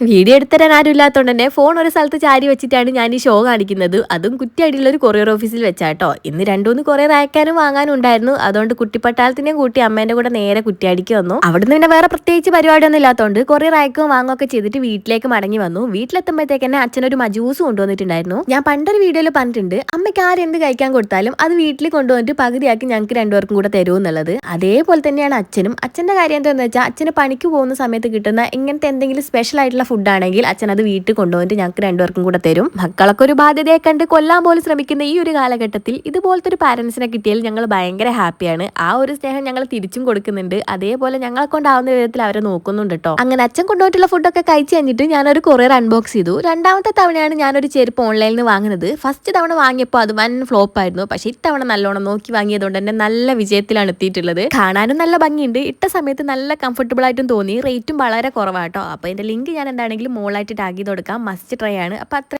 Video എടുത്തരാൻ ആരും ഇല്ലാത്തതുകൊണ്ട് തന്നെ ഫോൺ ഒരു സ്ഥലത്ത് ചാരി വെച്ചിട്ടാണ് ഞാൻ ഈ ഷോ കാണിക്കുന്നത്. അതും കുറ്റിയടിയുള്ള ഒരു കൊറിയർ ഓഫീസിൽ വെച്ചാട്ടോ. ഇന്ന് രണ്ടുമൂന്ന് കൊറിയർ അയക്കാനും വാങ്ങാനും ഉണ്ടായിരുന്നു. അതുകൊണ്ട് കുട്ടിപ്പട്ടാളത്തിനെയും കൂട്ടി അമ്മേന്റെ കൂടെ നേരെ കുറ്റിയടിക്ക് വന്നു. അവിടുന്ന് പിന്നെ വേറെ പ്രത്യേകിച്ച് പരിപാടിയൊന്നും ഇല്ലാത്തതുകൊണ്ട് കൊറിയർ അയക്കുകയും വാങ്ങുകയൊക്കെ ചെയ്തിട്ട് വീട്ടിലേക്ക് മടങ്ങി വന്നു. വീട്ടിലെത്തുമ്പോഴത്തേക്ക് തന്നെ അച്ഛനൊരു മജൂസ് കൊണ്ടുവന്നിട്ടുണ്ടായിരുന്നു. ഞാൻ പണ്ടൊരു വീഡിയോയിൽ പറഞ്ഞിട്ടുണ്ട് അമ്മയ്ക്ക് ആരെന്ത് കഴിക്കാൻ കൊടുത്താലും അത് വീട്ടിൽ കൊണ്ടുവന്നിട്ട് പകുതിയാക്കി ഞങ്ങൾക്ക് രണ്ടുപേർക്കും കൂടെ തരുമോ എന്നുള്ളത്. അതേപോലെ തന്നെയാണ് അച്ഛനും. അച്ഛന്റെ കാര്യം എന്താണെന്ന് വെച്ചാൽ അച്ഛന് പണിക്ക് പോകുന്ന സമയത്ത് കിട്ടുന്ന ഇങ്ങനത്തെ എന്തെങ്കിലും സ്പെഷ്യൽ ആയിട്ടുള്ള ഫുഡ് ആണെങ്കിൽ അച്ഛൻ അത് വീട്ടിൽ കൊണ്ടുപോയിട്ട് ഞങ്ങൾക്ക് രണ്ടുപേർക്കും കൂടെ തരും. മക്കളൊക്കെ ഒരു ബാധ്യതയെ കണ്ട് കൊല്ലാൻ പോലും ശ്രമിക്കുന്ന ഈ ഒരു കാലഘട്ടത്തിൽ ഇതുപോലത്തെ ഒരു പാരൻസിനെ കിട്ടിയാൽ ഞങ്ങൾ ഭയങ്കര ഹാപ്പിയാണ് ആ ഒരു സ്നേഹം ഞങ്ങൾ തിരിച്ചും കൊടുക്കുന്നുണ്ട്. അതേപോലെ ഞങ്ങളെ കൊണ്ടാവുന്ന വിധത്തിൽ അവരെ നോക്കുന്നുണ്ട് കേട്ടോ അങ്ങനെ അച്ഛൻ കൊണ്ടുപോയിട്ടുള്ള ഫുഡൊക്കെ കഴിച്ച് കഴിഞ്ഞിട്ട് ഞാനൊരു കൊറിയർ അൺബോക്സ് ചെയ്തു. രണ്ടാമത്തെ തവണയാണ് ഞാനൊരു ചെരുപ്പ് ഓൺലൈനിൽ നിന്ന് വാങ്ങുന്നത്. ഫസ്റ്റ് തവണ വാങ്ങിയപ്പോൾ അത് വൻ ഫ്ലോപ്പ് ആയിരുന്നു. പക്ഷേ ഇത്തവണ നല്ലോണം നോക്കി വാങ്ങിയതുകൊണ്ട് തന്നെ നല്ല വിജയത്തിലാണ് എത്തിയിട്ടുള്ളത്. കാണാനും നല്ല ഭംഗിയുണ്ട്. ഇട്ട സമയത്ത് നല്ല കംഫർട്ടബിൾ ആയിട്ടും തോന്നി. റേറ്റും വളരെ കുറവാട്ടോ അപ്പോൾ ഇതിന്റെ ലിങ്ക് ഞാൻ എന്താണെങ്കിലും മോളായിട്ട് ടാഗ് ചെയ്ത് കൊടുക്കാം. മസ്റ്റ് ട്രൈ ആണ്. അപ്പോൾ അത്ര